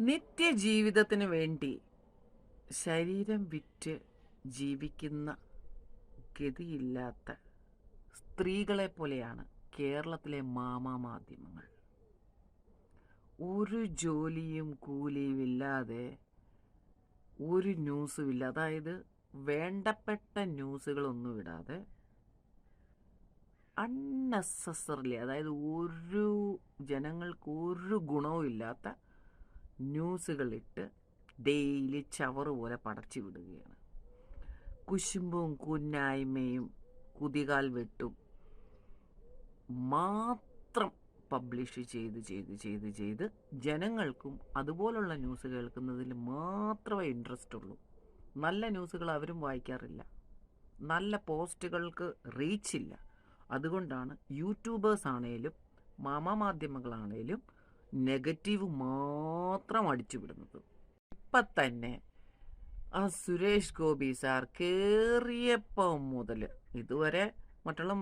നിത്യജീവിതത്തിന് വേണ്ടി ശരീരം വിറ്റ് ജീവിക്കുന്ന ഗതിയില്ലാത്ത സ്ത്രീകളെ പോലെയാണ് കേരളത്തിലെ മാമാ മാധ്യമങ്ങൾ. ഒരു ജോലിയും കൂലിയും ഇല്ലാതെ ഒരു ന്യൂസും ഇല്ല. അതായത് വേണ്ടപ്പെട്ട ന്യൂസുകളൊന്നും ഇടാതെ അൺനെസസറിലി അതായത് ഒരു ജനങ്ങൾക്ക് ഒരു ഗുണവും ഇല്ലാത്ത ന്യൂസുകളിട്ട് ഡെയിലി ചവറ് പോലെ പടച്ചു വിടുകയാണ്. കുശുമ്പും കുന്നായ്മയും കുതികാൽ വെട്ടും മാത്രം പബ്ലിഷ് ചെയ്ത് ചെയ്ത് ചെയ്ത് ചെയ്ത് ജനങ്ങൾക്കും അതുപോലുള്ള ന്യൂസ് കേൾക്കുന്നതിൽ മാത്രമേ ഇൻട്രസ്റ്റ് ഉള്ളൂ നല്ല ന്യൂസുകൾ അവരും വായിക്കാറില്ല. നല്ല പോസ്റ്റുകൾക്ക് റീച്ചില്ല. അതുകൊണ്ടാണ് യൂട്യൂബേഴ്സ് ആണേലും മാമാ മാധ്യമങ്ങളാണേലും നെഗറ്റീവ് മാത്രം അടിച്ചു വിടുന്നത് ഇപ്പം തന്നെ ആ സുരേഷ് ഗോപി സാർ കയറിയപ്പം മുതൽ ഇതുവരെ മറ്റുള്ള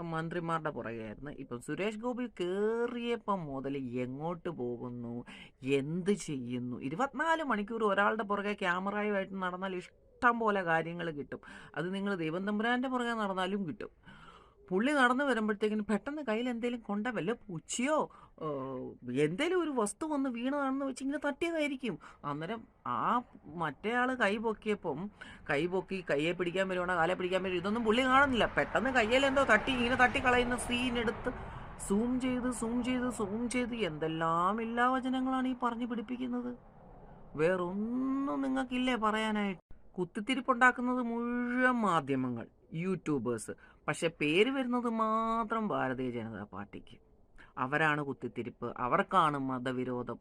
മന്ത്രിമാരുടെ പുറകെയായിരുന്നു. ഇപ്പം സുരേഷ് ഗോപി കയറിയപ്പം മുതൽ എങ്ങോട്ട് പോകുന്നു? എന്ത് ചെയ്യുന്നു? ഇരുപത്തിനാല് മണിക്കൂർ ഒരാളുടെ പുറകെ ക്യാമറയുമായിട്ട് നടന്നാൽ ഇഷ്ടം പോലെ കാര്യങ്ങൾ കിട്ടും. അത് നിങ്ങൾ ദൈവം തമ്പുരാന്റെ പുറകെ നടന്നാലും കിട്ടും. പുള്ളി നടന്നു വരുമ്പോഴത്തേക്കിന് പെട്ടെന്ന് കയ്യിൽ എന്തെങ്കിലും കൊണ്ട വല്ല പൂച്ചയോ എന്തെങ്കിലും ഒരു വസ്തു വന്ന് വീണതാണെന്ന് വെച്ച് ഇങ്ങനെ തട്ടിയതായിരിക്കും. അന്നേരം ആ മറ്റേ ആൾ കൈ പൊക്കിയപ്പം കൈ പൊക്കി കയ്യെ പിടിക്കാൻ വരുവാണോ കാലെ പിടിക്കാൻ വരും ഇതൊന്നും പുള്ളി കാണുന്നില്ല. പെട്ടെന്ന് കയ്യിൽ എന്തോ തട്ടി ഇങ്ങനെ തട്ടി കളയുന്ന സീൻ എടുത്ത് സൂം ചെയ്ത് സൂം ചെയ്ത് സൂം ചെയ്ത് എന്തെല്ലാം എല്ലാ വചനങ്ങളാണ് ഈ പറഞ്ഞു പിടിപ്പിക്കുന്നത്. വേറൊന്നും നിങ്ങൾക്കില്ലേ പറയാനായിട്ട്? കുത്തിത്തിരിപ്പുണ്ടാക്കുന്നത് മുഴുവൻ മാധ്യമങ്ങൾ. യൂട്യൂബേഴ്സ്. പക്ഷെ പേര് വരുന്നത് മാത്രം ഭാരതീയ ജനതാ പാർട്ടിക്ക്. അവരാണ് കുത്തിത്തിരിപ്പ് അവർക്കാണ് മതവിരോധം.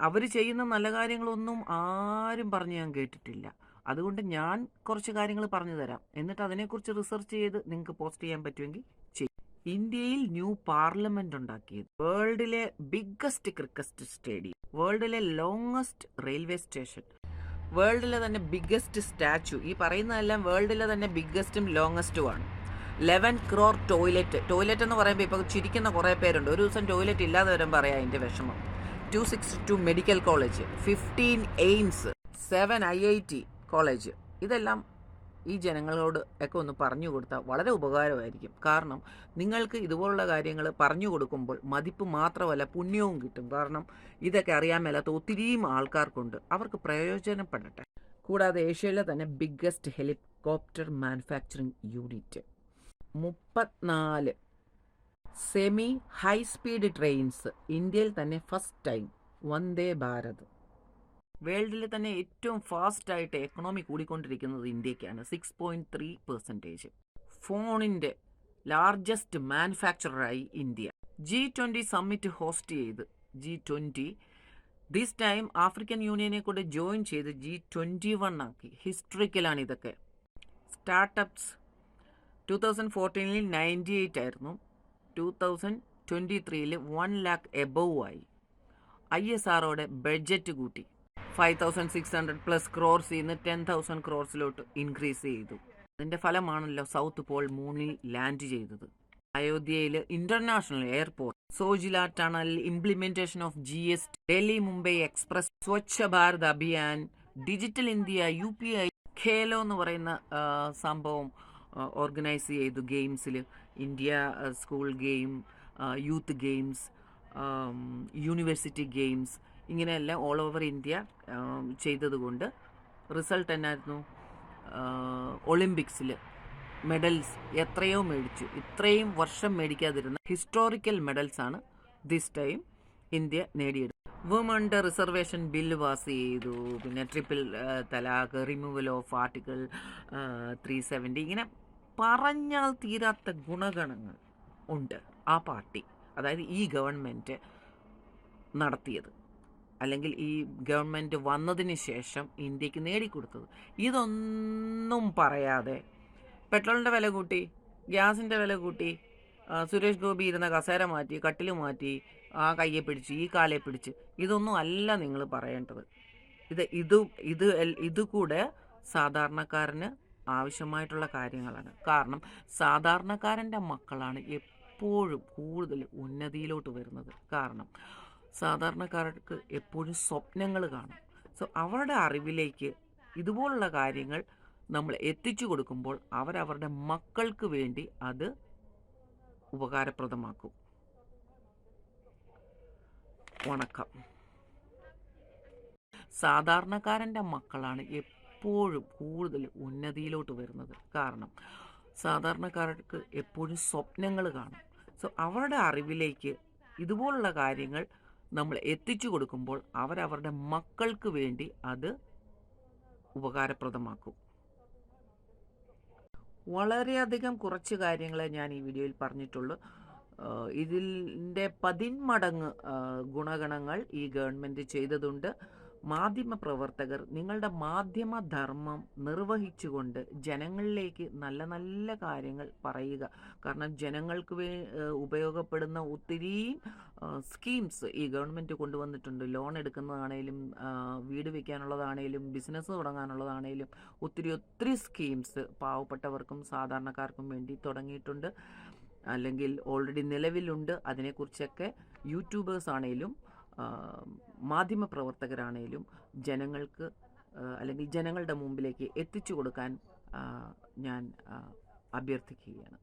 അവർ ചെയ്യുന്ന നല്ല കാര്യങ്ങളൊന്നും ആരും പറഞ്ഞു ഞാൻ കേട്ടിട്ടില്ല. അതുകൊണ്ട് ഞാൻ കുറച്ച് കാര്യങ്ങൾ പറഞ്ഞു തരാം. എന്നിട്ട് അതിനെക്കുറിച്ച് റിസർച്ച് ചെയ്ത് നിങ്ങൾക്ക് പോസ്റ്റ് ചെയ്യാൻ പറ്റുമെങ്കിൽ ചെയ്യും. ഇന്ത്യയിൽ ന്യൂ പാർലമെന്റ് ഉണ്ടാക്കിയത് വേൾഡിലെ ബിഗ്ഗസ്റ്റ് ക്രിക്കറ്റ് സ്റ്റേഡിയം വേൾഡിലെ ലോങ്ങസ്റ്റ് റെയിൽവേ സ്റ്റേഷൻ. വേൾഡിലെ തന്നെ ബിഗ്ഗസ്റ്റ് സ്റ്റാച്ചു ഈ പറയുന്നതെല്ലാം വേൾഡിലെ തന്നെ ബിഗ്ഗസ്റ്റും ലോങ്ങസ്റ്റും ആണ്. ലെവൻ ക്രോർ ടോയ്ലറ്റ് ടോയ്ലറ്റ് എന്ന് പറയുമ്പോൾ ഇപ്പോൾ ചിരിക്കുന്ന കുറേ പേരുണ്ട്. ഒരു ദിവസം ടോയ്ലറ്റ് ഇല്ലാതെ വരും പറയാം അതിന്റെ വിഷമം. Two six two medical college fifteen AIIMS seven I I T college ഇതെല്ലാം ഈ ജനങ്ങളോട് ഒക്കെ ഒന്ന് പറഞ്ഞു കൊടുത്താൽ വളരെ ഉപകാരമായിരിക്കും. കാരണം നിങ്ങൾക്ക് ഇതുപോലുള്ള കാര്യങ്ങൾ പറഞ്ഞു കൊടുക്കുമ്പോൾ മതിപ്പ് മാത്രമല്ല പുണ്യവും കിട്ടും. കാരണം ഇതൊക്കെ അറിയാൻ മേലാത്ത ഒത്തിരിയും ആൾക്കാർക്കുണ്ട്. അവർക്ക് പ്രയോജനപ്പെടട്ടെ. കൂടാതെ ഏഷ്യയിലെ തന്നെ ബിഗ്ഗസ്റ്റ് ഹെലികോപ്റ്റർ മാനുഫാക്ചറിംഗ് യൂണിറ്റ് മുപ്പത്തിനാല് സെമി ഹൈ സ്പീഡ് ട്രെയിൻസ് ഇന്ത്യയിൽ തന്നെ ഫസ്റ്റ് ടൈം വന്ദേ ഭാരത്. വേൾഡിൽ തന്നെ ഏറ്റവും ഫാസ്റ്റ് ആയിട്ട് എക്കണോമി കൂടിക്കൊണ്ടിരിക്കുന്നത് ഇന്ത്യക്കാണ്. സിക്സ് പോയിന്റ് ത്രീ പെർസെന്റേജ് ഫോണിന്റെ ലാർജസ്റ്റ് മാനുഫാക്ചറായി India. G twenty summit host ചെയ്ത് G twenty this time African യൂണിയനെ കൂടെ ജോയിൻ ചെയ്ത് ജി ട്വന്റി വൺ ആക്കി. ഹിസ്റ്ററിക്കലാണ് ഇതൊക്കെ. സ്റ്റാർട്ടപ്സ് ടു തൗസൻഡ് ഫോർട്ടീനിൽ നയന്റി എയ്റ്റ് ആയിരുന്നു. ടു തൗസൻഡ് ട്വന്റി ത്രീയിൽ വൺ ലാക്ക് എബവ് ആയി. ഐ എസ് ആറോടെ ബഡ്ജറ്റ് കൂട്ടി. Five thousand six hundred plus ക്രോർസിൽ നിന്ന് ടെൻ തൗസൻഡ് ക്രോർസിലോട്ട് ഇൻക്രീസ് ചെയ്തു. അതിന്റെ ഫലമാണല്ലോ സൗത്ത് പോൾ മൂണിൽ ലാൻഡ് ചെയ്തത്. അയോധ്യയിൽ international airport Zojila tunnel implementation of G S Delhi Mumbai express Swachh Bharat Abhiyan digital India U P I Khelo എന്ന് പറയുന്ന സംഭവം ഓർഗനൈസ് ചെയ്തു ഗെയിംസിൽ India school game youth games university games ഇങ്ങനെയെല്ലാം all over India ചെയ്തതുകൊണ്ട്. Result എന്നായിരുന്നു? ഒളിമ്പിക്സിൽ medals എത്രയോ മേടിച്ചു. ഇത്രയും വർഷം മേടിക്കാതിരുന്ന ഹിസ്റ്റോറിക്കൽ മെഡൽസ് ആണ് ദിസ് ടൈം ഇന്ത്യ നേടിയെടുത്തത്. വുമണിന്റെ റിസർവേഷൻ ബില്ല് പാസ് ചെയ്തു. പിന്നെ triple talaq removal of article three seventy ഇങ്ങനെ പറഞ്ഞാൽ തീരാത്ത ഗുണഗണങ്ങൾ ഉണ്ട് ആ പാർട്ടി. അതായത് ഈ ഗവൺമെന്റ് നടത്തിയത്. അല്ലെങ്കിൽ ഈ ഗവൺമെന്റ് വന്നതിന് ശേഷം ഇന്ത്യയ്ക്ക് നേടിക്കൊടുത്തത്. ഇതൊന്നും പറയാതെ പെട്രോളിന്റെ വില കൂട്ടി ഗ്യാസിന്റെ വില കൂട്ടി സുരേഷ് ഗോപി ഇരുന്ന കസേര മാറ്റി കട്ടിൽ മാറ്റി ആ കയ്യെ പിടിച്ച് ഈ കാലെ പിടിച്ച് ഇതൊന്നും അല്ല നിങ്ങൾ പറയേണ്ടത്. ഇത് ഇത് ഇത് ഇതുകൂടെ ഇത് കൂടെ സാധാരണക്കാരന് ആവശ്യമായിട്ടുള്ള കാര്യങ്ങളാണ്. കാരണം സാധാരണക്കാരന്റെ മക്കളാണ് എപ്പോഴും കൂടുതൽ ഉന്നതിയിലോട്ട് വരുന്നത്. കാരണം സാധാരണക്കാർക്ക് എപ്പോഴും സ്വപ്നങ്ങൾ കാണും. സോ അവരുടെ അറിവിലേക്ക് ഇതുപോലുള്ള കാര്യങ്ങൾ നമ്മൾ എത്തിച്ചു കൊടുക്കുമ്പോൾ അവരവരുടെ മക്കൾക്ക് വേണ്ടി അത് ഉപകാരപ്രദമാക്കും. വണക്കം. സാധാരണക്കാരന്റെ മക്കളാണ് എപ്പോഴും കൂടുതൽ ഉന്നതിയിലോട്ട് വരുന്നത്. കാരണം സാധാരണക്കാർക്ക് എപ്പോഴും സ്വപ്നങ്ങൾ കാണും. സോ അവരുടെ അറിവിലേക്ക് ഇതുപോലുള്ള കാര്യങ്ങൾ നമ്മൾ എത്തിച്ചു കൊടുക്കുമ്പോൾ അവരവരുടെ മക്കൾക്ക് വേണ്ടി അത് ഉപകാരപ്രദമാക്കും. വളരെയധികം കുറച്ച് കാര്യങ്ങളെ ഞാൻ ഈ വീഡിയോയിൽ പറഞ്ഞിട്ടുള്ളൂ. ഇതിന്റെ പതിന്മടങ്ങ് ഗുണഗണങ്ങൾ ഈ ഗവൺമെന്റ് ചെയ്തതുണ്ട്. മാധ്യമ പ്രവർത്തകർ നിങ്ങളുടെ മാധ്യമ ധർമ്മം നിർവഹിച്ചുകൊണ്ട് ജനങ്ങളിലേക്ക് നല്ല നല്ല കാര്യങ്ങൾ പറയുക. കാരണം ജനങ്ങൾക്ക് വേ ഉപയോഗപ്പെടുന്ന ഒത്തിരി സ്കീംസ് ഈ ഗവൺമെന്റ് കൊണ്ടുവന്നിട്ടുണ്ട്. ലോൺ എടുക്കുന്നതാണേലും വീട് വയ്ക്കാനുള്ളതാണേലും ബിസിനസ് തുടങ്ങാനുള്ളതാണേലും ഒത്തിരി ഒത്തിരി സ്കീംസ് പാവപ്പെട്ടവർക്കും സാധാരണക്കാർക്കും വേണ്ടി തുടങ്ങിയിട്ടുണ്ട്. അല്ലെങ്കിൽ ഓൾറെഡി നിലവിലുണ്ട്. അതിനെക്കുറിച്ചൊക്കെ യൂട്യൂബേഴ്സ് ആണേലും മാധ്യമ പ്രവർത്തകരാണേലും ജനങ്ങൾക്ക് അല്ലെങ്കിൽ ജനങ്ങളുടെ മുമ്പിലേക്ക് എത്തിച്ചു കൊടുക്കാൻ ഞാൻ അഭ്യർത്ഥിക്കുകയാണ്.